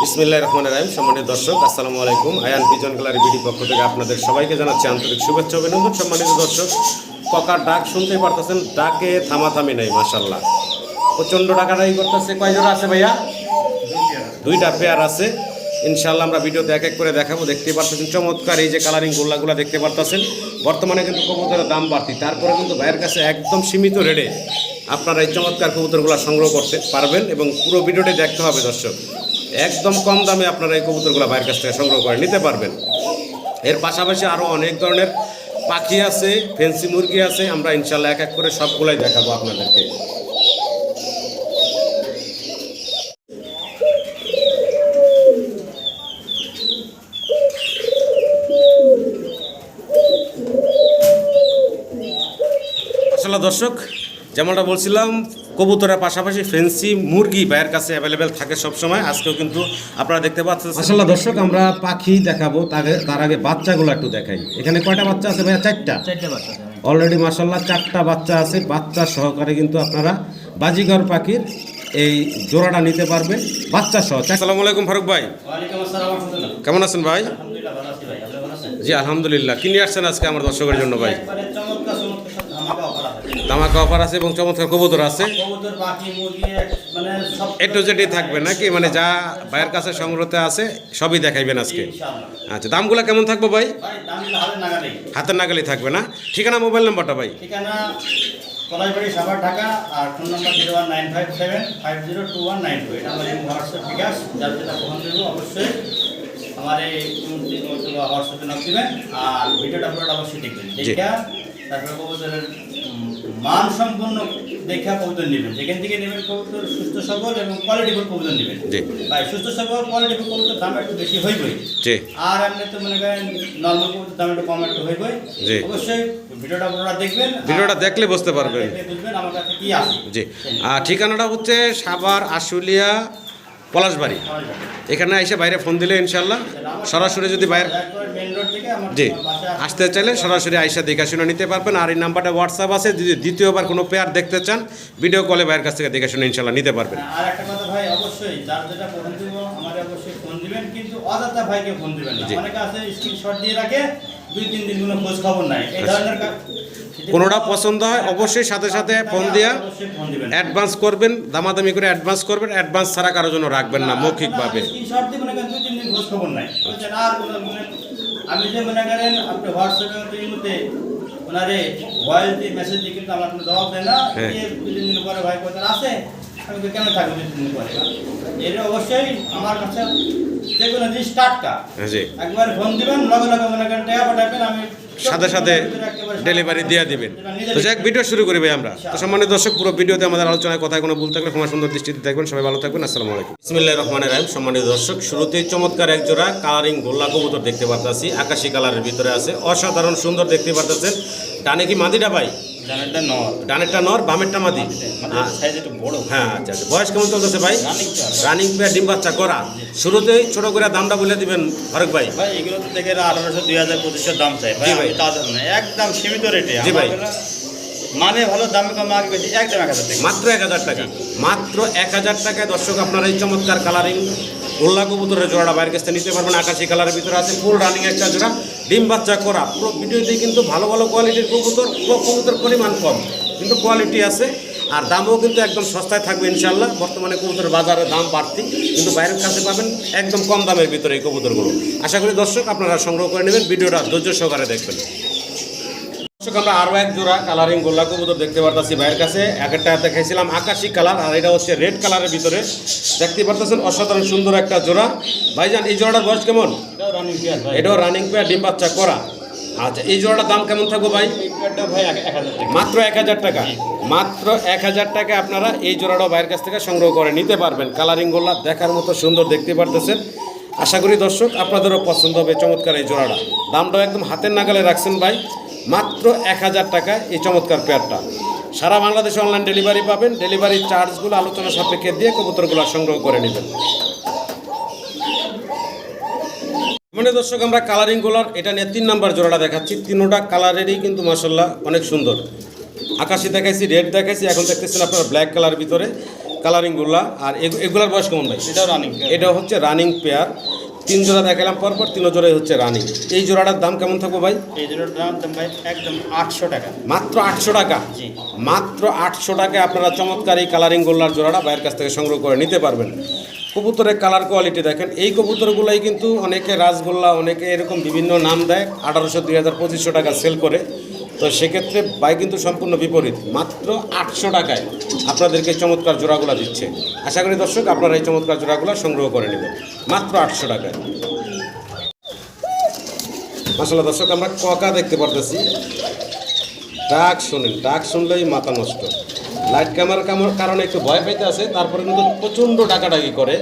বিসমিল্লাহ রহমান রাহিম, সম্মানিত দর্শক, আসসালামু আলাইকুম। আয়ান পিজন গ্যালারি বিডি পক্ষ থেকে আপনাদের সবাইকে জানাচ্ছি আন্তরিক শুভেচ্ছা অভিনন্দন, সম্মানিত দর্শক। ককার ডাক শুনতেই পারতেছেন, ডাকে থামাথামি নাই মাসাল্লাহ প্রচণ্ড ডাকাডাকি করতেছে কয় জোড়া আছে ভাইয়া? দুইটা পেয়ার আছে। ইনশাল্লাহ আমরা ভিডিওতে এক এক করে দেখাবো। দেখতে পারতেছেন, চমৎকার এই যে কালারিং গোল্লাগুলো দেখতে পারতেছেন। বর্তমানে কিন্তু কবুতরের দাম বাড়তি। তারপরে কিন্তু ভাইয়ের কাছে একদম সীমিত রেটে আপনারা এই চমৎকার কবুতরগুলো সংগ্রহ করতে পারবেন এবং পুরো ভিডিওটি দেখতে হবে দর্শক। একদম কম দামে আপনারা এই কবুতরগুলো ভাইয়ের কাছ থেকে সংগ্রহ করে নিতে পারবেন। এর পাশাপাশি আরও অনেক ধরনের পাখি আছে, ফেন্সি মুরগি আছে। আমরা ইনশাল্লাহ এক এক করে সবগুলাই দেখাবো আপনাদেরকে। আসলে দর্শক যেমনটা বলছিলাম কবুতরের পাশাপাশি ফেন্সি মুরগি ভাইয়ের কাছে অ্যাভেলেবেল থাকে সবসময়। আজকেও কিন্তু আপনারা দেখতে পাচ্ছেন। আসলে দর্শক আমরা পাখি দেখাবো তার আগে- তার আগে বাচ্চাগুলো একটু দেখাই। এখানে কয়টা বাচ্চা আছে ভাইয়া? চারটা? চারটে বাচ্চা অলরেডি মাসাল্লাহ চারটা বাচ্চা আছে। বাচ্চা সহকারে কিন্তু আপনারা বাজিগর পাখির এই জোড়াটা নিতে পারবেন। বাচ্চা সহ আসসালামু আলাইকুম ফারুক ভাই। ওয়ালাইকুম আসসালাম ওয়া রাহমাতুল্লাহ। কেমন আছেন ভাই? আলহামদুলিল্লাহ ভালো আছি ভাই। আপনি ভালো আছেন? জি আলহামদুলিল্লাহ। কি নিয়ে আসছেন আজকে আমার দর্শকের জন্য ভাই? ধামাকা অফার আছে এবং চমৎকার কবুতর আছে। মানে সব এ টু জেডই থাকবে নাকি? মানে যা ভাইয়ের কাছে সংগ্রহতে আছে সবই দেখাইবেন আজকে। আচ্ছা দামগুলো কেমন থাকব ভাই? হাতের নাগালি থাকবে না? ঠিকানা মোবাইল নাম্বারটা ভাই? ঠিকানা পলাশবাড়ি সাভার ঢাকা আর phone number zero one nine five seven five zero two one nine two. এটা আমার হোয়াটসঅ্যাপ বিকাশ যার যেটা ফোন দেবো অবশ্যই। আমার এই হোয়াটসঅ্যাপে নক দিবেন আর ভিডিওটা পুরোটা অবশ্যই দেখবেন। দেখা তারপরে কবুতরের মান সম্পন্ন দেখা কবুতর নেবেন। যেখান থেকে নেবেন কবুতর সুস্থ সবল এবং কোয়ালিটিফুল কবুতর নেবেন। ভাই সুস্থ সবল কোয়ালিটিফুল কবুতর দাম একটু বেশি হইবই। আর এমনি তো মনে করেন নর্মাল কবুতর দাম একটু কম একটু হইবই। অবশ্যই ভিডিওটা পুরোটা দেখবেন ভিডিওটা দেখলে বুঝতে পারবেন। বুঝবেন আমার কাছে কি আছে। জি। ঠিকানাটা হচ্ছে সাভার আশুলিয়া পলাশবাড়ি। এখানে এসে বাইরে ফোন দিলে ইনশাল্লাহ। সরাসরি যদি বাইরে জি। আসতে চাইলে সরাসরি আইসা দেখে শুনে নিতে পারবেন। আর এই নাম্বারটা হোয়াটসঅ্যাপ আছে। যদি দ্বিতীয়বার কোনো পেয়ার দেখতে চান ভিডিও কলে ভাইয়ের কাছ থেকে দেখে শুনে ইনশাল্লাহ নিতে পারবেন। আর একটা কথা ভাই অবশ্যই যার যেটা ফোন দিব অবশ্যই ফোন দিবেন। কিন্তু অযথা ভাইকে ফোন দিবেন না। জি। অনেকে আছে স্ক্রিনশট দিয়ে রাখে। দুই তিন দিন কোনো খোঁজ খবর নাই। এই ধরনের কোনোটা পছন্দ হয় অবশ্যই সাথে সাথে ফোন দিয়া অবশ্যই ফোন দিবেন। অ্যাডভান্স করবেন দামাদামি করে অ্যাডভান্স করবেন অ্যাডভান্স ছাড়া কারোর জন্য রাখবেন না মৌখিকভাবে। দিয়ে মানে আমি যে মনে করেন আপনি হোয়াটসঅ্যাপে এই মুহূর্তে ওনারে ভয়েস দিয়ে মেসেজ দিয়ে কিন্তু আমার কোনো জবাব দেয় না। হ্যাঁ। দিয়ে দুই তিন দিন পরে ভাই কোথায় আছে আমি তো কেন থাকব দিন পরে এটা অবশ্যই আমার কাছে যে কোনো জিনিস টাটকা। হ্যাঁ জি। একবার ফোন দিবেন লগে লগে মনে করেন টাকা পাঠাবেন আমি সাথে সাথে ডেলিভারি দিয়ে দিবেন। তো যাক ভিডিও শুরু করি ভাই আমরা। তো সম্মানিত দর্শক পুরো ভিডিওতে আমাদের আলোচনায় কথায় কোনো ভুল থাকলে ক্ষমা সুন্দর দৃষ্টিতে দেখবেন। সবাই ভালো থাকবেন আসসালামু আলাইকুম। বিসমিল্লাহ রহমানের রাহিম। সম্মানিত দর্শক শুরুতেই চমৎকার এক জোড়া কালারিং গোল্লা কবুতর দেখতে পারতাছি। আকাশি কালারের ভিতরে আছে। অসাধারণ সুন্দর দেখতে পারতেছেন। টানে কি মাদিটা ভাই? জানেনটা নর। ডানেরটা নর বামেরটা মাদি। আ- সাইজ একটু বড়। হ্যাঁ আচ্ছা আচ্ছা। বয়স কেমন চলতেছে ভাই? Running pair. ডিম বাচ্চা করা। শুরুতেই ছোট করে দামটা বলে দিবেন ফারুক ভাই। ভাই এগুলো তো দেখে আঠারোশো দুই হাজার পঁচিশশো দাম চাই ভাই ভাই। আমি না। একদম সীমিত রেটে জি ভাই। মানে ভালো দামে কম আগে বেশি একদম এক হাজার টাকা। মাত্র এক হাজার টাকা। মাত্র এক হাজার টাকায় দর্শক আপনারা এই চমৎকার কালারিং গোল্লা কবুতরের জোড়াটা বাইরের কাছে নিতে পারবেন আকাশি কালারের ভিতরে আছে ফুল রানিং একটা জোড়া। ডিম বাচ্চা করা, পুরো ভিডিওতে কিন্তু ভালো ভালো কোয়ালিটির কবুতর, পুরো কবুতর পরিমাণ কম, কিন্তু কোয়ালিটি আছে। আর দামও কিন্তু একদম সস্তায় থাকবে ইনশাল্লাহ বর্তমানে কবুতরের বাজারে দাম বাড়তি, কিন্তু বাইরের কাছে পাবেন একদম কম দামের ভিতরে এই কবুতরগুলো। আশা করি দর্শক আপনারা সংগ্রহ করে নেবেন, ভিডিওটা ধৈর্য সহকারে দেখবেন। আমরা আরও এক জোড়া কালারিং গোল্লা কবুতর দেখতে পারতাছি ভাইয়ের কাছে। এক একটা দেখাইছিলাম আকাশি কালার আর এটা হচ্ছে রেড কালারের ভিতরে। দেখতে পারতেছেন অসাধারণ সুন্দর একটা জোড়া। ভাইজান এই জোড়াটার বয়স কেমন? এটাও রানিং পেয়ার ডিম বাচ্চা করা। আচ্ছা এই জোড়াটার দাম কেমন থাকব ভাই? মাত্র এক হাজার টাকা। মাত্র এক হাজার টাকা আপনারা এই জোড়াটাও বাইরের কাছ থেকে সংগ্রহ করে নিতে পারবেন। কালারিং গোল্লা দেখার মতো সুন্দর দেখতে পারতেছেন। আশা করি দর্শক আপনাদেরও পছন্দ হবে চমৎকার এই জোড়াটা। দামটাও একদম হাতের নাগালে রাখছেন ভাই। মাত্র এক হাজার টাকা এই চমৎকার পেয়ারটা। সারা বাংলাদেশে অনলাইন ডেলিভারি পাবেন। ডেলিভারি চার্জগুলো আলোচনা সাপেক্ষে দিয়ে কবুতরগুলো সংগ্রহ করে নেবেন। মানে দর্শক, আমরা কালারিং গোলার, এটা নিয়ে তিন নাম্বার জোড়াটা দেখাচ্ছি। তিনোটা কালারেরই কিন্তু মাসাল্লাহ অনেক সুন্দর। আকাশি দেখাইছি রেড দেখাইছি, এখন দেখতেছেন আপনারা ব্ল্যাক কালার ভিতরে। কালারিংগুলা আর এগুলার বয়স কেমন ভাই? এটা রানিং এটা হচ্ছে রানিং পেয়ার তিন জোড়া দেখালাম পরপর তিন জোড়াই হচ্ছে রানিং এই জোড়াটার দাম কেমন থাকব ভাই? এই জোড়ার দাম ভাই একদম আটশো টাকা। মাত্র আটশো টাকা? জি। মাত্র আটশো টাকায় আপনারা চমৎকার এই কালারিং গোল্লার জোড়াটা বাইরের কাছ থেকে সংগ্রহ করে নিতে পারবেন। কবুতরের কালার কোয়ালিটি দেখেন। এই কবুতরগুলাই কিন্তু অনেকে রাসগোল্লা অনেকে এরকম বিভিন্ন নাম দেয়। আঠারোশো দুই হাজার পঁচিশশো টাকা সেল করে। তো সেক্ষেত্রে বাই কিন্তু সম্পূর্ণ বিপরীত। মাত্র আটশো টাকায় আপনাদেরকে চমৎকার জোড়াগুলো দিচ্ছে। আশা করি দর্শক আপনারা এই চমৎকার জোড়াগুলো সংগ্রহ করে নেবেন। মাত্র আটশো টাকায়। মাসাল্লাহ দর্শক, আমরা ককা দেখতে পারতেছি। ডাক শুনেন, ডাক শুনলেই মাথা নষ্ট। লাইট ক্যামেরার কারণে একটু ভয় পাইতে আছে, তারপরে কিন্তু প্রচণ্ড ডাকাডাকি করে।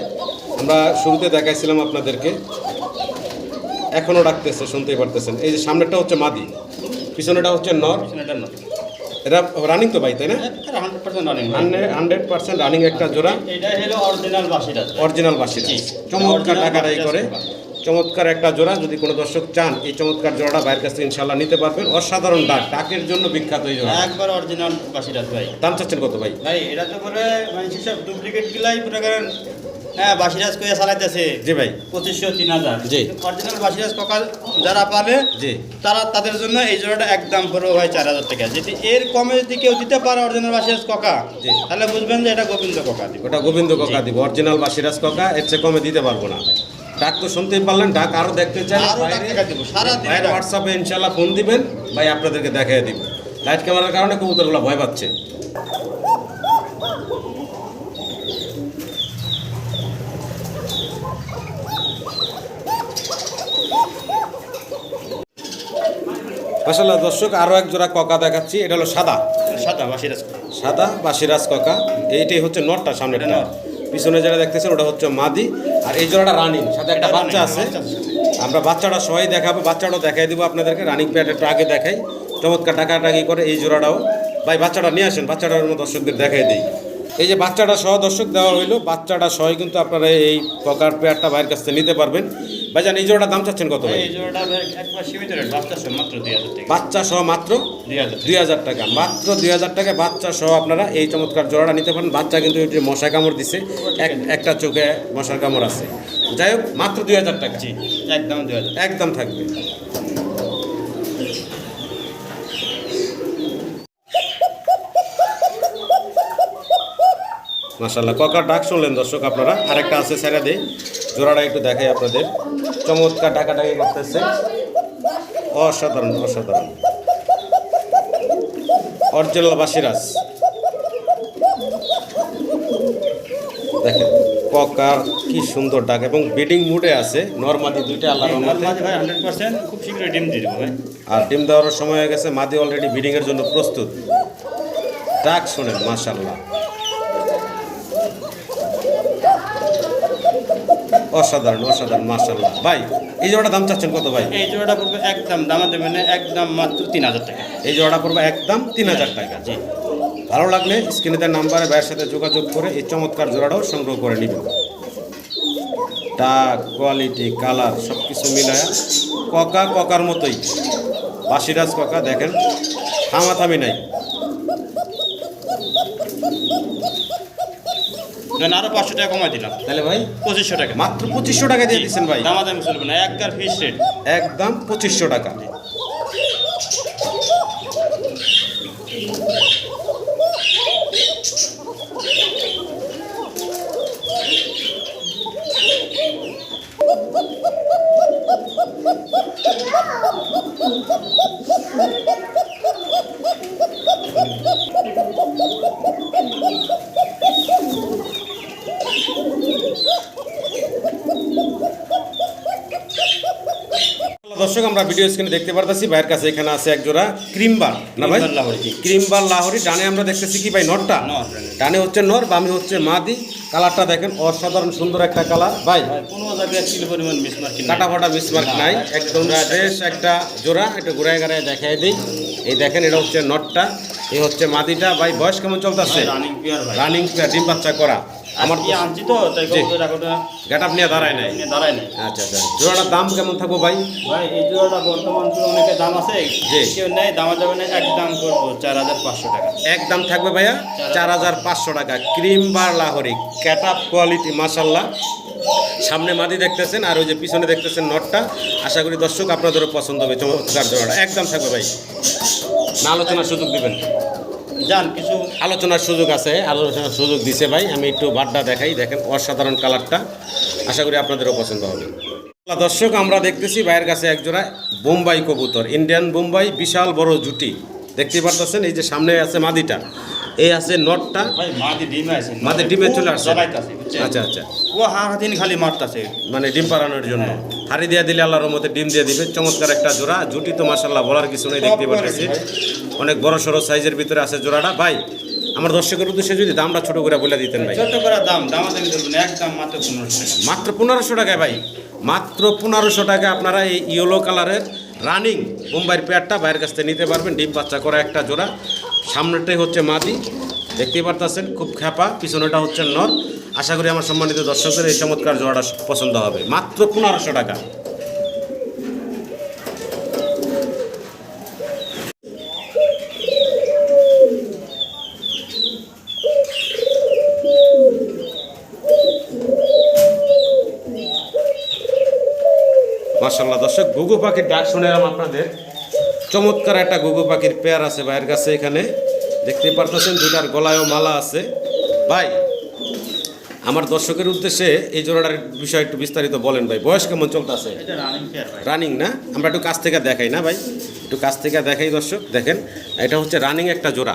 আমরা শুরুতে দেখাইছিলাম আপনাদেরকে। এখনও ডাকতেছে, শুনতেই পারতেছেন। এই যে সামনেরটা হচ্ছে মাদি। পিছনেটা হচ্ছে নর নয় এটা রানিং তো ভাই তাই না? হান্ড্রেড পার্সেন্ট রানিং একটা জোড়া। অরিজিনাল বাসিটা অরিজিনাল বাসিরা চমৎকার টাকাটাই বাসিরাজ করে। চমৎকার একটা জোড়া। যদি কোনো দর্শক চান এই চমৎকার জোড়াটা বাইরের কাছ থেকে ইনশাল্লাহ নিতে পারবেন। অসাধারণ ডাক। ডাকের জন্য বিখ্যাত এই জোড়া। একবার অরিজিনাল বাসিটা ভাই। দাম চাচ্ছেন কত ভাই? ভাই এটা তো করে মানে সব ডুপ্লিকেট গুলাই পুরো হ্যাঁ বাসিরাজ কইয়া চালাইতেছে। জি ভাই। পঁচিশশো তিন হাজার। জি। অরিজিনাল বাসিরাজ ককাল যারা পাবে জি। তারা তাদের জন্য এই জোড়াটা একদম পড়বে ভাই চার হাজার টাকা। যদি এর কমে যদি কেউ দিতে পারে অরিজিনাল বাসিরাজ ককা জি। তাহলে বুঝবেন যে এটা গোবিন্দ ককা দিব। ওটা গোবিন্দ কাকা দিব। অরিজিনাল বা সিরাজ কাকা এর চেয়ে কমে দিতে পারব না। ডাক তো শুনতেই পারলেন ডাক আরও দেখতে চাই। সারা। হোয়াটসঅ্যাপে ইনশাল্লাহ ফোন দিবেন ভাই আপনাদেরকে দেখাই দিব। লাইট ক্যামেরার কারণে কবুতরগুলো ভয় পাচ্ছে। মাসাল্লাহ দর্শক আরও এক জোড়া ককা দেখাচ্ছি এটা হলো সাদা। সাদা বাসিরাজ ককা। সাদা বা সিরাজ কাকা। এইটাই হচ্ছে নটটা সামনেটা পিছনে যারা দেখতেছেন ওটা হচ্ছে মাদি। আর এই জোড়াটা রানিং সাথে একটা বাচ্চা আছে। আমরা বাচ্চাটা সবাই দেখাবো বাচ্চাটাও দেখাই দিব আপনাদেরকে রানিং প্যাড একটু আগে দেখাই। চমৎকার টাকা টাকাটাকি করে এই জোড়াটাও। ভাই বাচ্চাটা নিয়ে আসেন বাচ্চাটার মতো দর্শকদের দেখাই দিই। এই যে বাচ্চাটা সহ দর্শক দেওয়া হইল বাচ্চাটা সহ কিন্তু আপনারা এই পকার পেয়ারটা ভাইয়ের কাছ থেকে নিতে পারবেন। ভাইজান এই জোড়াটা দাম চাচ্ছেন কত ভাই? বাচ্চা সহ মাত্র দুই হাজার টাকা। মাত্র দুই হাজার টাকা। বাচ্চা সহ আপনারা এই চমৎকার জোড়াটা নিতে পারেন। বাচ্চা কিন্তু ওই যে মশা কামড় দিছে। এক একটা চোখে মশার কামড় আছে। যাই হোক মাত্র দুই হাজার টাকা। একদম দুই হাজার একদম থাকবে। মাসাল্লাহ ককার ডাক শুনলেন দর্শক আপনারা। আরেকটা আছে সেরা দেই। জোড়াটা একটু দেখাই আপনাদের। চমৎকার ডাকাডাকি করতেছে। অসাধারণ অসাধারণ। অরিজিনাল বাসিরাজ দেখেন ককার কি সুন্দর ডাক এবং বিডিং মুডে আছে। নর্মালি দুইটা আল্লাহ খুব শীঘ্রই ডিম দিয়ে দেবো ভাই। আর ডিম দেওয়ার সময় হয়ে গেছে। মাদি অলরেডি বিডিংয়ের জন্য প্রস্তুত। ডাক শোনেন মাশাল্লাহ অসাধারণ অসাধারণ মাশাল্লাহ ভাই এই জোড়াটা দাম চাচ্ছেন কত ভাই? এই জোড়াটা পড়বে একদম দামা দেবেন না একদম মাত্র তিন হাজার টাকা। এই জোড়াটা পড়বে একদম তিন হাজার টাকা জি। ভালো লাগলে স্ক্রিনে তার নাম্বারে ভাইয়ের সাথে যোগাযোগ করে এই চমৎকার জোড়াটাও সংগ্রহ করে নেবেন। ডাক কোয়ালিটি কালার সব কিছু মিলায় ককা ককার মতোই। বাসিরাজ ককা দেখেন থামাথামি নাই। আরও পাঁচশো টাকা কমাই দিলাম। তাহলে ভাই? পঁচিশশো টাকা। মাত্র পঁচিশশো টাকা দিয়ে দিচ্ছেন ভাই। দামাদামি চলবে না একবার ফিস রেট। একদম পঁচিশশো টাকা দর্শক আমরা ভিডিও স্ক্রিনে দেখতে পারতেছি ভাইয়ের কাছে এখানে আছে এক জোড়া ক্রিমবার না ভাই? ক্রিমবার লাহোরি। ডানে আমরা দেখতেছি কি ভাই নরটা ডানে। হচ্ছে নর বামে হচ্ছে মাদি। কালারটা দেখেন অসাধারণ সুন্দর একটা কালার। ভাই কাটা ফাটা মিসমার্ক নাই একদম ফ্রেশ একটা জোড়া একটু ঘুরায় ঘুরায় দেখাই দিই। এই দেখেন এটা হচ্ছে নটটা এই হচ্ছে মাদিটা। ভাই বয়স কেমন চলতেছে? রানিং পিয়ার ভাই। রানিং ডিম বাচ্চা করা। আমার কি আনছি তো তাই জি। কবুতর এখনও গেট আপ নিয়ে দাঁড়ায় নাই। দাঁড়ায় নাই। আচ্ছা আচ্ছা। জোড়াটার দাম কেমন থাকব ভাই? ভাই এই জোড়াটা বর্তমান তো অনেকে দাম আছে। কেউ নেই দামা যাবে না এক দাম করব চার হাজার পাঁচশো টাকা। এক দাম থাকবে ভাইয়া? চার হাজার পাঁচশো টাকা। Cream bar Lahori. ক্যাট আপ কোয়ালিটি মাসাল্লাহ সামনে মাদি দেখতেছেন আর ওই যে পিছনে দেখতেছেন নটটা। আশা করি দর্শক আপনাদেরও পছন্দ হবে। চমৎকার জোড়াটা। একদম থাকবে ভাই। না আলোচনার সুযোগ দিবেন। যান, কিছু আলোচনার সুযোগ আছে, আলোচনার সুযোগ দিছে ভাই, আমি একটু বাড্ডা দেখাই, দেখেন অসাধারণ কালারটা, আশা করি আপনাদেরও পছন্দ হবে। দর্শক, আমরা দেখতেছি ভাইয়ের কাছে একজোড়া বোম্বাই কবুতর, ইন্ডিয়ান বোম্বাই বিশাল বড় জুটি। দেখতে পারতেছেন, এই যে সামনে আছে মাদিটা। এই আছে নটটা। মাদি ডিমে আছে মাদি ডিমে চলে আসছে। আচ্ছা আচ্ছা। ও হার হাতিন খালি মারতাছে। মানে ডিম পাড়ানোর জন্য। হাড়ি দিয়ে দিলে আল্লাহর মধ্যে ডিম দিয়ে দিবে। চমৎকার একটা জোড়া। জুটি তো মাসাল্লাহ বলার কিছু নেই দেখতে পাচ্ছি অনেক বড় সড়ো সাইজের ভিতরে আছে জোড়াটা। ভাই আমার দর্শকের উদ্দেশ্যে যদি দামটা ছোট করে বলে দিতেন ভাই। ছোট করে দাম দামা একদম মাত্র পনেরোশো টাকা। মাত্র পনেরোশো টাকায় ভাই। মাত্র পনেরোশো টাকা আপনারা এই ইয়েলো কালারের রানিং মুম্বাইয়ের পেয়ারটা বাইরের কাছ থেকে নিতে পারবেন। ডিম বাচ্চা করা একটা জোড়া। সামনেটাই হচ্ছে মাদি। দেখতেই পারতেছেন, খুব খ্যাপা পিছনেটা হচ্ছে নর। আশা করি আমার সম্মানিত দর্শকদের এই চমৎকার জোড়াটা পছন্দ হবে। মাত্র পনেরোশো টাকা। মার্শাল্লাহ দর্শক ঘুঘু পাখির ডাক শুনে এলাম আপনাদের। চমৎকার একটা ঘুঘু পাখির পেয়ার আছে ভাইয়ের কাছে এখানে। দেখতে পারতেছেন দুটার গলায়ও মালা আছে। ভাই আমার দর্শকের উদ্দেশ্যে এই জোড়াটার বিষয় একটু বিস্তারিত বলেন ভাই। বয়স কেমন চলতেছে? রানিং না? আমরা একটু কাছ থেকে দেখাই না ভাই? একটু কাছ থেকে দেখাই দর্শক দেখেন এটা হচ্ছে রানিং একটা জোড়া।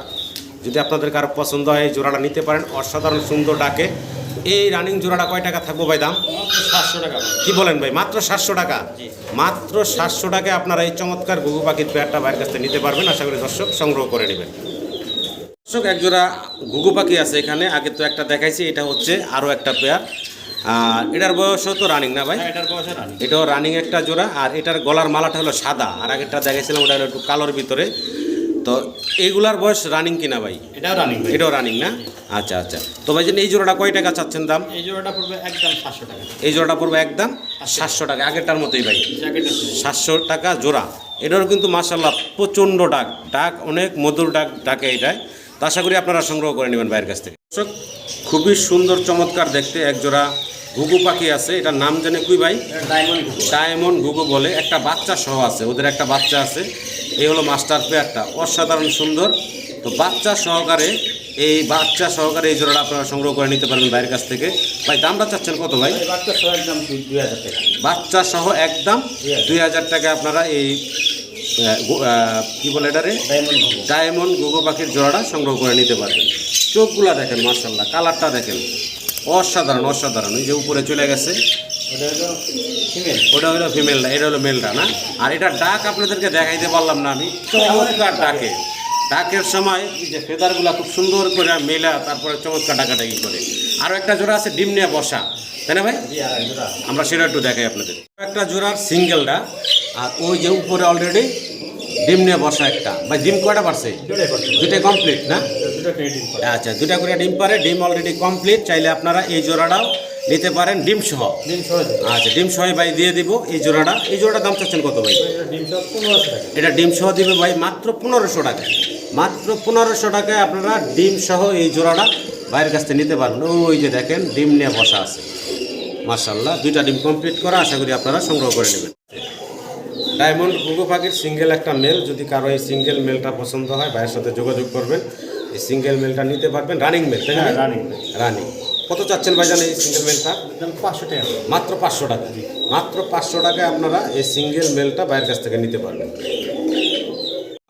যদি আপনাদের কারও পছন্দ হয় এই জোড়াটা নিতে পারেন অসাধারণ সুন্দর ডাকে। এই রানিং জোড়াটা কয় টাকা থাকব ভাই দাম? কি বলেন ভাই মাত্র সাতশো টাকা? মাত্র সাতশো টাকায় আপনারা এই চমৎকার ঘুঘু পাখির পেয়ারটা বাইরের কাছ থেকে নিতে পারবেন। আশা করি দর্শক সংগ্রহ করে নেবেন। দর্শক একজোড়া ঘুঘু পাখি আছে এখানে। আগে তো একটা দেখাইছি এটা হচ্ছে আরও একটা পেয়ার। আর এটার বয়সও তো রানিং না ভাই? হ্যাঁ, এটার বয়স এটাও রানিং একটা জোড়া। আর এটার গলার মালাটা হলো সাদা। আর আগেরটা দেখাইছিলাম ওটা হলো একটু কালোর ভিতরে। তো এইগুলার বয়স রানিং কিনা ভাই? এটাও রানিং এটাও রানিং না? আচ্ছা আচ্ছা। তো ভাই এই জোড়াটা কয় টাকা চাচ্ছেন দাম? এই জোড়াটা পড়বে একদম সাতশো টাকা। এই জোড়াটা পড়বে একদম সাতশো। টাকা আগেরটার মতোই ভাই। সাতশো টাকা জোড়া। এটারও কিন্তু মাসাল্লাহ প্রচণ্ড ডাক। ডাক অনেক মধুর ডাক ডাকে এটায়। তো আশা করি আপনারা সংগ্রহ করে নেবেন বাইরের কাছ থেকে। খুবই সুন্দর চমৎকার দেখতে এক জোড়া ঘুঘু পাখি আছে এটার নাম জানে কুই ভাই? এটা ডায়মন্ড ঘুঘু। বলে একটা বাচ্চা সহ আছে ওদের একটা বাচ্চা আছে এই হলো মাস্টার পেয়ারটা অসাধারণ সুন্দর। তো বাচ্চা সহকারে এই বাচ্চা সহকারে এই জোড়াটা আপনারা সংগ্রহ করে নিতে পারবেন বাইরের কাছ থেকে। ভাই দামটা চাচ্ছেন কত ভাই? বাচ্চা সহ একদম দুই হাজার টাকা। বাচ্চা সহ একদম দুই হাজার। টাকা আপনারা এই কি বলে এটারে ডায়মন্ড হবে ডায়মন্ড গুগো পাখির জোড়াটা সংগ্রহ করে নিতে পারবেন। চোখগুলা দেখেন মার্শাল্লাহ কালারটা দেখেন। অসাধারণ অসাধারণ। ওই যে উপরে চলে গেছে ওটা হলো ফিমেল ওটা হলো ফিমেলটা এটা হলো মেলটা না? আর এটা ডাক আপনাদেরকে দেখাইতে পারলাম না আমি। চমৎকার ডাকে। ডাকের সময় যে ফেদারগুলা খুব সুন্দর করে মেলা তারপরে চমৎকার ডাকাডাকি করে। আরও একটা জোড়া আছে ডিম নিয়ে বসা। তাই না ভাই? আমরা সেটা একটু দেখাই আপনাদের। একটা জোড়ার সিঙ্গেলটা আর ওই যে উপরে অলরেডি ডিম নিয়ে বসা একটা। ভাই ডিম কয়টা পারছে? দুটাই কমপ্লিট না? দুটো আচ্ছা দুটা করে ডিম পারে ডিম অলরেডি কমপ্লিট চাইলে আপনারা এই জোড়াটাও নিতে পারেন ডিম সহ। ডিম সহ আচ্ছা ডিম সহ ভাই দিয়ে দিব এই জোড়াটা। এই জোড়াটার দাম চাচ্ছেন কত ভাই? এটা ডিম সহ পনেরোশো টাকা। এটা ডিম সহ দিবে ভাই মাত্র পনেরোশো টাকা। মাত্র পনেরোশো টাকায় আপনারা ডিম সহ এই জোড়াটা বাইরের কাছ থেকে নিতে পারবেন। ওই যে দেখেন ডিম নিয়ে বসা আছে। মার্শাল্লাহ দুইটা ডিম কমপ্লিট করা আশা করি আপনারা সংগ্রহ করে নেবেন। ডায়মন্ড ঘুঘু পাখির সিঙ্গেল একটা মেল। যদি কারও এই সিঙ্গেল মেলটা পছন্দ হয় ভাইয়ের সাথে যোগাযোগ করবেন। এই সিঙ্গেল মেলটা নিতে পারবেন। রানিং মেল তাই না? Running running running. কত চাচ্ছেন ভাইজান এই সিঙ্গেল মেলটা? পাঁচশো টাকা। মাত্র পাঁচশো টাকা। মাত্র পাঁচশো টাকায় আপনারা এই সিঙ্গেল মেলটা বাইরের কাছ থেকে নিতে পারবেন।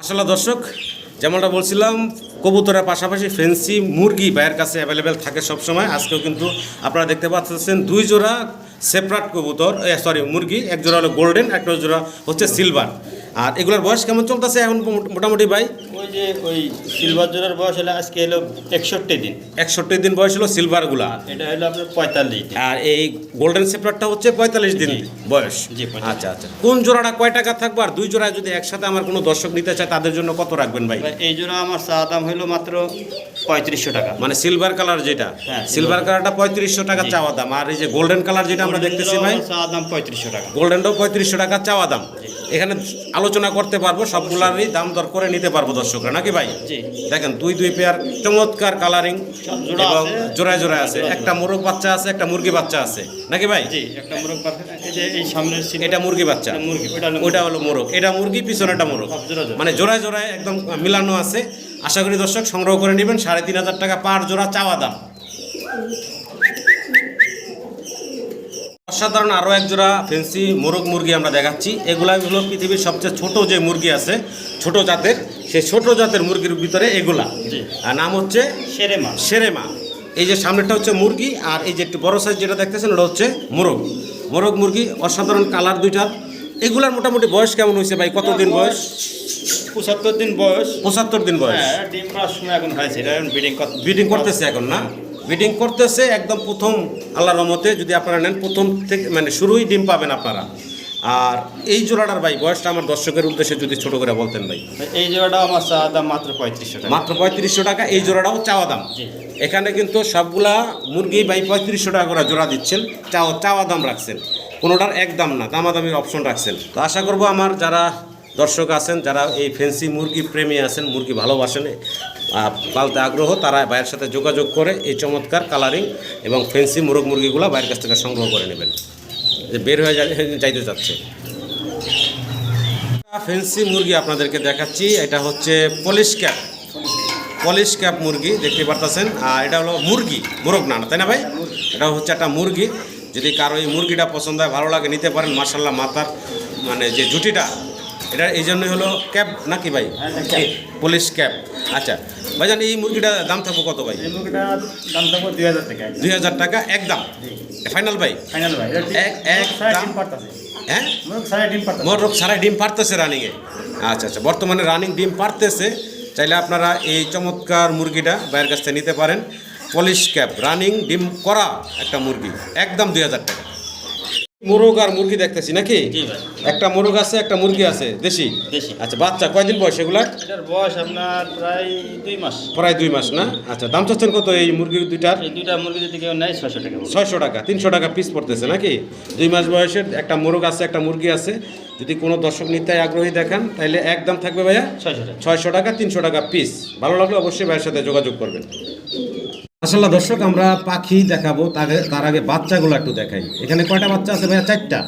আসলে দর্শক যেমনটা বলছিলাম কবুতরের পাশাপাশি ফেন্সি মুরগি বাইরের কাছে অ্যাভেলেবেল থাকে সবসময়। আজকেও কিন্তু আপনারা দেখতে পাচ্ছেন দুই জোড়া সেপারেট কবুতর সরি মুরগি এক জোড়া হলো গোল্ডেন একটা জোড়া হচ্ছে সিলভার আর এগুলোর বয়স কেমন চলতেছে এখন মোটামুটি ভাই? ওই যে ওই সিলভার জোড়ার বয়স হলো আজকে এলো একষট্টি দিন। একষট্টি দিন বয়স হলো সিলভারগুলা এটা হলো আপনার পঁয়তাল্লিশ দিন। আর এই গোল্ডেন সেপ্টারটা হচ্ছে পঁয়তাল্লিশ দিন বয়স। জি, আচ্ছা আচ্ছা। কোন জোড়াটা কয় টাকা থাকবে? আর দুই জোড়া যদি একসাথে আমার কোনো দর্শক নিতে চায় তাদের জন্য কত রাখবেন ভাই? এই জোড়া আমার চা দাম হলো মাত্র পঁয়ত্রিশশো টাকা। মানে সিলভার কালার যেটা। হ্যাঁ, সিলভার কালারটা পঁয়ত্রিশশো টাকা চাওয়া দাম। আর এই যে গোল্ডেন কালার যেটা আমরা দেখতেছি ভাই চা দাম পঁয়ত্রিশশো টাকা। গোল্ডেনটাও পঁয়ত্রিশশো টাকা চাওয়া দাম। এখানে আলোচনা করতে পারব সবগুলারই দাম দর করে নিতে পারব দর্শকরা নাকি ভাই? দেখেন দুই দুই পেয়ার চমৎকার কালারিং এবং আছে। জোড়ায় জোড়ায় আছে। একটা মোরগ বাচ্চা আছে একটা মুরগি বাচ্চা আছে নাকি ভাই? একটা মোরগ এটা মুরগি বাচ্চা। মুরগি, ওটা হলো মোরগ। এটা মুরগি পিছনেটা মোরগ। সব জোড়া জোড়া। মানে জোড়ায় জোড়ায় একদম মিলানো আছে। আশা করি দর্শক সংগ্রহ করে নেবেন সাড়ে তিন হাজার টাকা পার জোড়া চাওয়া দাম। অসাধারণ আরও এক জোড়া ফেন্সি মোরগ মুরগি আমরা দেখাচ্ছি। এগুলাই হলো পৃথিবীর সবচেয়ে ছোট যে মুরগি আছে ছোট জাতের সেই ছোট জাতের মুরগির ভিতরে এগুলা। আর নাম হচ্ছে সেরেমা সেরেমা এই যে সামনেটা হচ্ছে মুরগি আর এই যে একটু বড় সাইজ যেটা দেখতেছেন ওটা হচ্ছে মোরগ। মোরগ মুরগি অসাধারণ কালার দুইটার এগুলার মোটামুটি বয়স কেমন হয়েছে ভাই? কতদিন বয়স? পঁচাত্তর দিন বয়স। পঁচাত্তর দিন বয়স। হ্যাঁ ডিম পাড়ার সময় এখন হয়েছে ব্রিডিং ব্রিডিং করতেছে এখন না? ব্রিডিং করতেছে একদম প্রথম আল্লাহ রহমতে যদি আপনারা নেন প্রথম থেকে মানে শুরুই ডিম পাবেন আপনারা। আর এই জোড়াটার ভাই বয়সটা আমার দর্শকের উদ্দেশ্যে যদি ছোট করে বলতেন ভাই। এই জোড়াটাও আমার চা দাম মাত্র পঁয়ত্রিশশো টাকা। মাত্র পঁয়ত্রিশশো টাকা এই জোড়াটাও চাওয়া দাম। এখানে কিন্তু সবগুলা মুরগি বাই পঁয়ত্রিশশো টাকা করে জোড়া দিচ্ছেন চাওয়া চাওয়া দাম রাখছেন। কোনোটার এক দাম না দামাদামির অপশন রাখছেন। তো আশা করব আমার যারা দর্শক আছেন যারা এই ফেন্সি মুরগি প্রেমী আছেন মুরগি ভালোবাসেন পালতে আগ্রহ, তারা ভাইয়ের সাথে যোগাযোগ করে এই চমৎকার কালারিং এবং ফেন্সি মুরগ মুরগিগুলো ভাইয়ের কাছ থেকে সংগ্রহ করে নেবেন। বের হয়ে যাইতে যাচ্ছে। ফেন্সি মুরগি আপনাদেরকে দেখাচ্ছি, এটা হচ্ছে পলিশ ক্যাপ পলিশ ক্যাপ মুরগি, দেখতে পারতেছেন? আর এটা হলো মুরগি, মোরগ না তাই না ভাই? এটা হচ্ছে একটা মুরগি। যদি কারও এই মুরগিটা পছন্দ হয়, ভালো লাগে, নিতে পারেন। মার্শাল্লাহ মাথার মানে যে জুটিটা এটা এই জন্যই হলো ক্যাব নাকি ভাই? হ্যাঁ। পলিশ ক্যাপ আচ্ছা ভাইজান এই মুরগিটা দাম থাকব কত ভাই? এই মুরগিটার দাম থাকবে দুই হাজার টাকা দুই হাজার টাকা একদম? ফাইনাল ভাই? ফাইনাল ভাই এক- এক দাম- হ্যাঁ? মোরগ সারা ডিম পারতেছে রানিংয়ে আচ্ছা আচ্ছা বর্তমানে রানিং ডিম পারতেছে চাইলে আপনারা এই চমৎকার মুরগিটা বাইরের কাছ থেকে নিতে পারেন। পলিশ ক্যাপ রানিং ডিম করা একটা মুরগি একদম দুই হাজার টাকা। মোরগ আর মুরগি দেখতেছি নাকি? একটা মোরগ আছে একটা মুরগি আছে দেশি। আচ্ছা বাচ্চা কয়দিন বয়স এগুলা বয়স আপনার প্রায় দুই মাস। প্রায় দুই মাস না? আচ্ছা দাম চাচ্ছেন কত এই মুরগি দুইটার? দুইটা মুরগি যদি কেউ নেয় ছয়শো টাকা ছয়শো টাকা তিনশো টাকা পিস পড়তেছে নাকি? দুই মাস বয়সের একটা মোরগ আছে একটা মুরগি আছে। যদি কোনো দর্শক নিতে আগ্রহী দেখান তাহলে একদম থাকবে ভাইয়া? ছয়শো টাকা। ছয়শো টাকা তিনশো টাকা পিস ভালো লাগলে অবশ্যই ভাইয়ের সাথে যোগাযোগ করবেন। আসলে দর্শক আমরা পাখি দেখাবো তার আগে তার আগে বাচ্চাগুলো একটু দেখাই। এখানে কয়টা বাচ্চা আছে ভাইয়া? চারটা?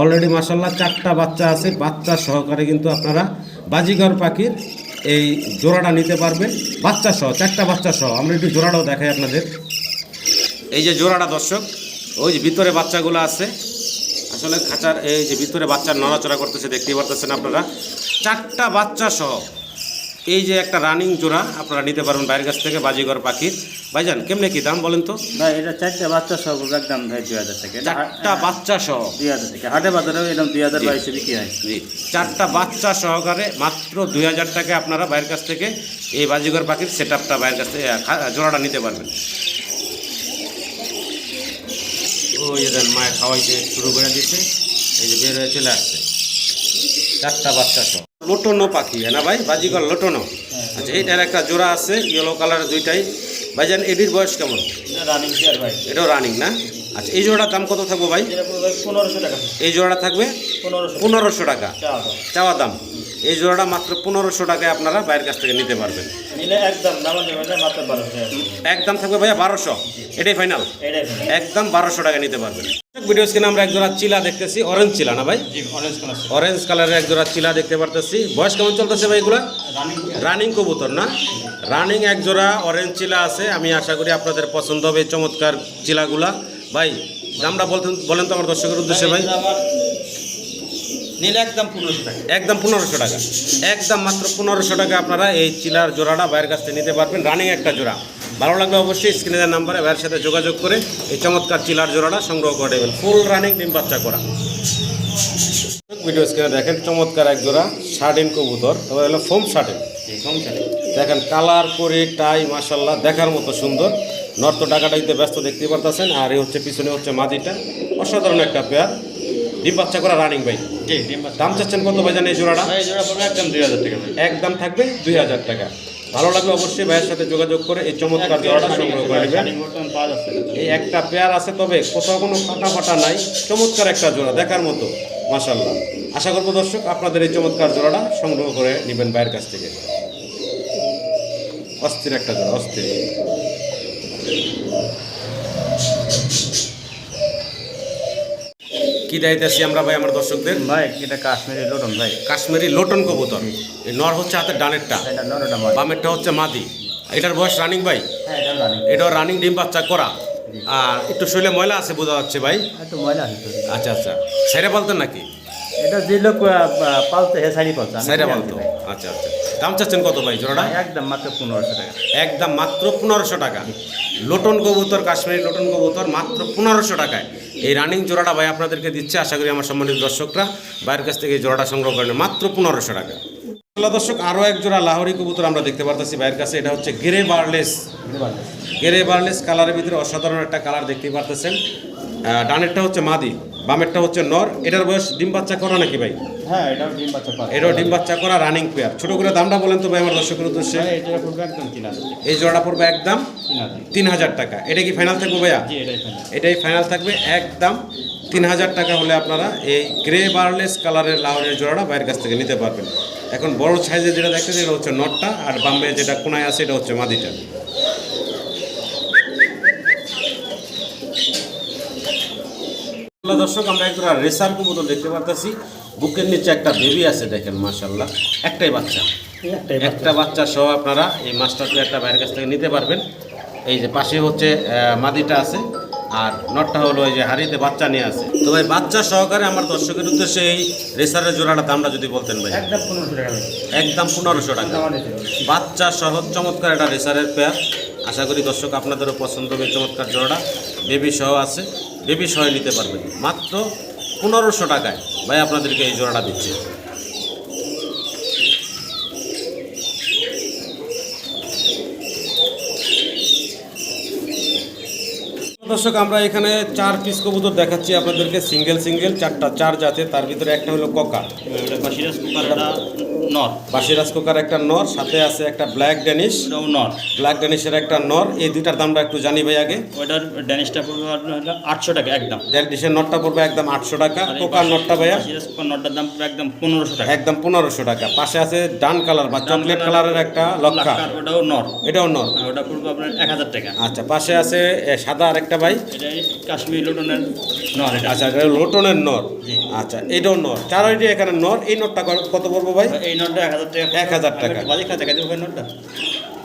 অলরেডি মাসাল্লাহ চারটা বাচ্চা আছে। বাচ্চা সহকারে কিন্তু আপনারা বাজিগর পাখির এই জোড়াটা নিতে পারবেন। বাচ্চা সহ চারটা বাচ্চা সহ। আমরা একটু জোড়াটাও দেখাই আপনাদের। এই যে জোড়াটা দর্শক ওই যে ভিতরে বাচ্চাগুলো আছে। আসলে খাঁচার এই যে ভিতরে বাচ্চার নড়াচড়া করতেছে দেখতেই পারতেছেন আপনারা। চারটা বাচ্চা সহ। এই যে একটা রানিং জোড়া আপনারা নিতে পারবেন বাইরের কাছ থেকে বাজিগর পাখির। ভাইজান কেমনে কি দাম বলেন তো? ভাই এটা চারটে বাচ্চা সব একদম ভাই দুই হাজার থেকে। চারটা বাচ্চা সহ? দুই হাজার থেকে। হাটে বাজারেও এরকম দুই হাজার। বাইশে বিক্রি হয়। চারটা বাচ্চা সহকারে মাত্র দুই হাজার টাকা আপনারা বাইরের কাছ থেকে এই বাজিগর পাখির সেট আপটা বাইরের কাছ থেকে জোড়াটা নিতে পারবেন। ওই মায়ের খাওয়াইতে শুরু করে দিচ্ছে এই যে বের হয়ে চলে আসছে। চারটা বাচ্চা সহ। লোটনো পাখি হ্যাঁ না ভাই? বাজিগর লোটনো। আচ্ছা এটার একটা জোড়া আছে ইয়েলো কালার দুইটাই। ভাইজান এটির বয়স কেমন? এটা রানিং ভাই। এটাও রানিং না? আচ্ছা এই জোড়াটার দাম কত থাকব ভাই? পনেরোশো টাকা। এই জোড়াটা থাকবে পনেরোশো। টাকা। চাওয়া দাম। এই জোড়াটা মাত্র পনেরোশো টাকায় আপনারা বাইরের কাছ থেকে নিতে পারবেন। একদম দাম দেবে না মাত্র বারোশো টাকা। একদম থাকবে ভাইয়া বারোশো। এটাই ফাইনাল একদম বারোশো টাকা নিতে পারবেন। ভিডিও স্ক্রিনে আমরা এক জোড়া চিলা দেখতেছি। অরেঞ্জ চিলা না ভাই? অরেঞ্জ কালারের এক জোড়া চিলা দেখতে পারতেছি। বয়স কেমন চলতেছে ভাই এগুলা? রানিং কবুতর না? রানিং এক জোড়া অরেঞ্জ চিলা আছে। আমি আশা করি আপনাদের পছন্দ হবে চমৎকার চিলাগুলা। ভাই দামটা বলতেন বলেন তো আমার দর্শকের উদ্দেশ্যে ভাই। নিলে একদম পনেরোশো টাকা। একদম পনেরোশো টাকা। একদম মাত্র পনেরোশো টাকা আপনারা এই চিলার জোড়াটা বাইরের কাছ থেকে নিতে পারবেন রানিং একটা জোড়া। ভালো লাগলে অবশ্যই স্ক্রিনের নাম্বারে ভাইয়ের সাথে যোগাযোগ করে এই চমৎকার চিলার জোড়াটা সংগ্রহ করে নেবেন ফুল রানিং ডিম বাচ্চা করা। ভিডিও স্ক্রিনে দেখেন চমৎকার এক জোড়া শার্টিন কবুতর তবে হলো ফোম শার্টিন কম চলে দেখেন কালার করে টাই মাসাল্লাহ দেখার মতো সুন্দর। নর্ত টাকাটাইতে ব্যস্ত দেখতে পারতেছেন আর এই হচ্ছে পিছনে হচ্ছে মাদিটা। অসাধারণ একটা পেয়ার ডিম বাচ্চা করা রানিং ভাই দাম চাচ্ছেন কত ভাই জানেন এই জোড়াটা? একদম দুই হাজার টাকা একদম থাকবে দুই হাজার টাকা। ভালো লাগবে অবশ্যই ভাইয়ের সাথে যোগাযোগ করে এই চমৎকার জোড়াটা সংগ্রহ করে নেবেন। এই একটা পেয়ার আছে তবে কোথাও কোনো ফাটা ফাটা নাই। চমৎকার একটা জোড়া দেখার মতো। মাসাল্লাহ আশা করব দর্শক আপনাদের এই চমৎকার জোড়াটা সংগ্রহ করে নেবেন ভাইয়ের কাছ থেকে। অস্থির একটা জোড়া অস্থির। কি দায়িত্বে আমরা ভাই আমার দর্শকদের? ভাই এটা কাশ্মীরি লোটন ভাই। কাশ্মীরি লোটন কবুতর। এই নর হচ্ছে হাতের ডানেরটা। বামেরটা হচ্ছে মাদি। এটার বয়স রানিং ভাই? হ্যাঁ এটা এটাও রানিং ডিম বাচ্চা করা। আর একটু শরীরে ময়লা আছে বোঝা যাচ্ছে ভাই? একটু ময়লা আচ্ছা আচ্ছা। সাইরা বলতেন নাকি? এটা যে লোক পালতে হে সাইডি পালতে সাইরা জানি আচ্ছা আচ্ছা। দাম চাচ্ছেন কত ভাই জোড়াটা? একদম মাত্র পনেরোশো টাকা। একদম মাত্র পনেরোশো টাকা। লোটন কবুতর কাশ্মীরি লোটন কবুতর মাত্র পনেরোশো টাকায়। এই রানিং জোড়াটা ভাই আপনাদেরকে দিচ্ছে আশা করি আমার সম্মানিত দর্শকরা বাইরের কাছ থেকে এই জোড়াটা সংগ্রহ করেন। মাত্র পনেরোশো টাকা। দর্শক আরও এক জোড়া লাহোরি কবুতর আমরা দেখতে পারতেছি বাইরের কাছে। এটা হচ্ছে গেরে বার্লেস। গেরে বার্লেস। কালারের ভিতরে অসাধারণ একটা কালার দেখতে পারতেছেন। ডানেরটা হচ্ছে মাদি। বামেরটা হচ্ছে নর এটার বয়স ডিম বাচ্চা করা নাকি ভাই? হ্যাঁ এটাও ডিম বাচ্চা পাবে এটাও ডিম বাচ্চা করা রানিং পেয়ার ছোট করে দামটা বলেন তো ভাই আমার দর্শকের উদ্দেশ্যে। এই জোড়াটা পড়বে একদম তিন হাজার টাকা। এটা কি ফাইনাল থাকবে ভাইয়া? এটাই ফাইনাল থাকবে একদম তিন হাজার টাকা হলে আপনারা এই গ্রে বার্লেস কালারের লাউরের জোড়াটা বাইরের কাছ থেকে নিতে পারবেন। এখন বড় সাইজের যেটা দেখতেছেন এটা হচ্ছে নটটা আর বাম্বে যেটা কোনায় আছে এটা হচ্ছে মাদিটা। দর্শক আমরা একটা রেসার কবুতর দেখতে পারতেছি। বুকের নিচে একটা বেবি আছে দেখেন মাশাল্লাহ একটাই বাচ্চা। একটা বাচ্চা সহ আপনারা এই মাছটা একটা বাইরের কাছ থেকে নিতে পারবেন। এই যে পাশে হচ্ছে মাদিটা আছে আর নটটা হলো এই যে হাড়িতে বাচ্চা নিয়ে আছে। তো ভাই বাচ্চা সহকারে আমার দর্শকের উদ্দেশ্যে এই রেসারের জোড়াটা দামটা যদি বলতেন ভাই। একদম পনেরোশো টাকা একদম পনেরোশো টাকা। বাচ্চা সহ চমৎকার একটা রেসারের পেয়ার আশা করি দর্শক আপনাদেরও পছন্দ হবে চমৎকার জোড়াটা। বেবি সহ আছে। বেবি বিষয়ে নিতে পারবেন। মাত্র পনেরোশো টাকায় ভাই আপনাদেরকে এই জোড়াটা দিচ্ছে। দর্শক আমরা এখানে চার পিস কবুতর দেখাচ্ছি আপনাদেরকে সিঙ্গেল সিঙ্গেল চারটা চার জাতে তার ভিতরে একটা হলো ককা বাসিরাজ কুকার নর। বাসিরাজ কোকার একটা নর সাথে আছে একটা ব্ল্যাক ড্যানিশ নর। ব্ল্যাক ড্যানিশের একটা নর এই দুইটার দামটা একটু জানি ভাই আগে। ওইটার ড্যানিশটা পড়বে আটশো টাকা একদম। ড্যানিশের নটটা পড়বে একদম আটশো টাকা কোকার নটটা ভাইয়া। কুকার নরটার দাম একদম পনেরোশো টাকা। একদম পনেরোশো টাকা। পাশে আছে ডান কালার বা চকলেট কালারের একটা লক্ষা। ওটাও নর। এটাও নর। ওটা পড়বে আপনার এক হাজার টাকা। আচ্ছা পাশে আছে সাদা আরেকটা ভাই? এটা কাশ্মীর লোটনের নর এটা। আচ্ছা এটা লোটনের নর? আচ্ছা এটাও নর। চারোইটি এখানে নর এই নটটা ক- কত পড়ব ভাই? এই নটটা এক হাজার টাকা। 1000 টাকা। বাজি খাতে খাতে ওই নটটা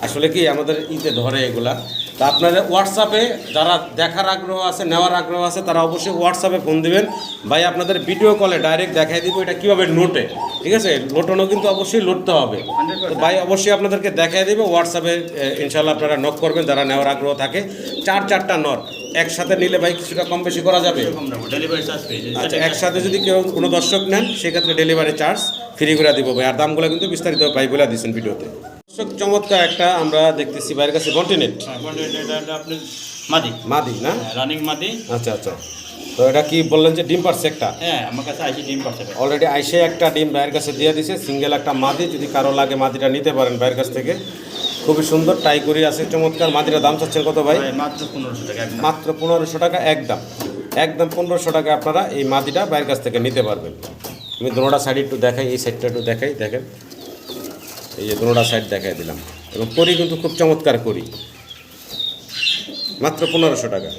আসলে কি আমাদের ইতে ধরে এগুলা। তা আপনারা হোয়াটসঅ্যাপে যারা দেখার আগ্রহ আছে নেওয়ার আগ্রহ আছে তারা অবশ্যই হোয়াটসঅ্যাপে ফোন দিবেন। ভাই আপনাদের ভিডিও কলে ডাইরেক্ট দেখাই দিব এটা কীভাবে নোটে ঠিক আছে? লোটনও কিন্তু অবশ্যই লড়তে হবে। তো ভাই অবশ্যই আপনাদেরকে দেখাই দেবে। হোয়াটসঅ্যাপে ইনশাল্লাহ আপনারা নক করবেন যারা নেওয়ার আগ্রহ থাকে। চার চারটা নর। একসাথে নিলে ভাই কিছুটা কম বেশি করা যাবে? ডেলিভারি চার্জ আচ্ছা একসাথে যদি কেউ কোনো দর্শক নেন সেক্ষেত্রে ডেলিভারি চার্জ ফ্রি করে দিব ভাই। আর দামগুলো কিন্তু বিস্তারিত ভাই বলে দিচ্ছেন ভিডিওতে। দর্শক চমৎকার একটা আমরা দেখতেছি বাইরের কাছে কন্টিনেন্ট আপনি মাদি। মাদি না? রানিং মাদি। আচ্ছা আচ্ছা। তো এটা কি বললেন যে ডিম পারছে একটা? হ্যাঁ আমার কাছে আইসি ডিম ভাই। অলরেডি আইসে একটা ডিম ভাইয়ের কাছে দিয়ে দিছে সিঙ্গেল একটা মাদি। যদি কারও লাগে মাদিটা নিতে পারেন ভাইয়ের কাছ থেকে খুবই সুন্দর টাই করি আছে চমৎকার। মাদিরা দাম চাচ্ছেন কত ভাই? মাত্র পনেরোশো টাকা মাত্র পনেরোশো টাকা একদম। একদম পনেরোশো টাকা আপনারা এই মাদিটা বাইরের কাছ থেকে নিতে পারবেন। আমি দোনোটা সাইড একটু দেখাই এই সাইডটা একটু দেখাই দেখেন। এই যে দোনোটা সাইড দেখাই দিলাম। এবং করি কিন্তু খুব চমৎকার করি। মাত্র পনেরোশো টাকা।